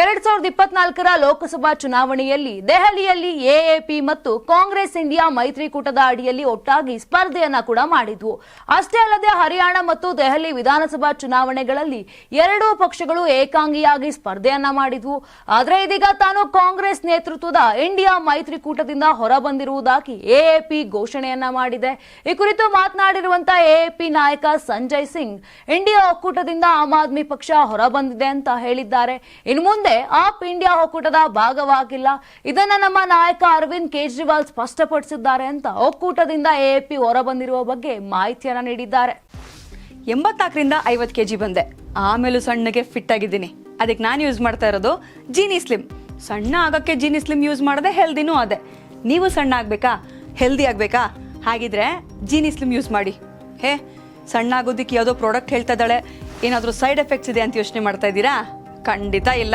ಎರಡ್ ಸಾವಿರದ ಇಪ್ಪತ್ನಾಲ್ಕರ ಲೋಕಸಭಾ ಚುನಾವಣೆಯಲ್ಲಿ ದೆಹಲಿಯಲ್ಲಿ ಎಎಪಿ ಮತ್ತು ಕಾಂಗ್ರೆಸ್ ಇಂಡಿಯಾ ಮೈತ್ರಿಕೂಟದ ಅಡಿಯಲ್ಲಿ ಒಟ್ಟಾಗಿ ಸ್ಪರ್ಧೆಯನ್ನ ಕೂಡ ಮಾಡಿದ್ವು. ಅಷ್ಟೇ ಅಲ್ಲದೆ ಹರಿಯಾಣ ಮತ್ತು ದೆಹಲಿ ವಿಧಾನಸಭಾ ಚುನಾವಣೆಗಳಲ್ಲಿ ಎರಡೂ ಪಕ್ಷಗಳು ಏಕಾಂಗಿಯಾಗಿ ಸ್ಪರ್ಧೆಯನ್ನ ಮಾಡಿದ್ವು. ಆದರೆ ಇದೀಗ ತಾನು ಕಾಂಗ್ರೆಸ್ ನೇತೃತ್ವದ ಇಂಡಿಯಾ ಮೈತ್ರಿಕೂಟದಿಂದ ಹೊರಬಂದಿರುವುದಾಗಿ ಎಎಪಿ ಘೋಷಣೆಯನ್ನ ಮಾಡಿದೆ. ಈ ಕುರಿತು ಮಾತನಾಡಿರುವಂತಹ ಎಎಪಿ ನಾಯಕ ಸಂಜಯ್ ಸಿಂಗ್, ಇಂಡಿಯಾ ಒಕ್ಕೂಟದಿಂದ ಆಮ್ ಆದ್ಮಿ ಪಕ್ಷ ಹೊರಬಂದಿದೆ ಅಂತ ಹೇಳಿದ್ದಾರೆ. ಇನ್ನು ಮುಂದೆ ಆಪ್ ಇಂಡಿಯಾ ಒಕ್ಕೂಟದ ಭಾಗವಾಗಿಲ್ಲ. ಇದನ್ನ ನಮ್ಮ ನಾಯಕ ಅರವಿಂದ್ ಕೇಜ್ರಿವಾಲ್ ಸ್ಪಷ್ಟಪಡಿಸಿದ್ದಾರೆ ಅಂತ ಒಕ್ಕೂಟದಿಂದ ಎಎಪಿ ಹೊರಬಂದಿರುವ ಬಗ್ಗೆ ಮಾಹಿತಿಯನ್ನ ನೀಡಿದ್ದಾರೆ. ಎಂಬತ್ನಾಲ್ಕರಿಂದ ಐವತ್ತು ಕೆಜಿ ಬಂದೆ. ಆಮೇಲೂ ಸಣ್ಣಗೆ ಫಿಟ್ ಆಗಿದ್ದೀನಿ. ಅದಕ್ಕೆ ನಾನು ಯೂಸ್ ಮಾಡ್ತಾ ಇರೋದು ಜೀನಿ ಸ್ಲಿಮ್ ಸಣ್ಣ ಆಗೋಕ್ಕೆ ಜೀನಿ ಸ್ಲಿಮ್ ಯೂಸ್ ಮಾಡದೆ ಹೆಲ್ದಿನೂ ಅದೇ. ನೀವು ಸಣ್ಣ ಆಗಬೇಕಾ? ಹೆಲ್ದಿ ಆಗಬೇಕಾ? ಹಾಗಿದ್ರೆ ಜೀನಿ ಸ್ಲಿಮ್ ಯೂಸ್ ಮಾಡಿ. ಹೇ, ಸಣ್ಣ ಆಗೋದಿಕ್ಕೆ ಯಾವುದೋ ಪ್ರಾಡಕ್ಟ್ ಹೇಳ್ತಾ ಇದ್ದಾಳೆ. ಏನಾದರೂ ಸೈಡ್ ಎಫೆಕ್ಟ್ಸ್ ಇದೆ ಅಂತ ಯೋಚನೆ ಮಾಡ್ತಾ ಇದ್ದೀರಾ? ಖಂಡಿತ ಇಲ್ಲ.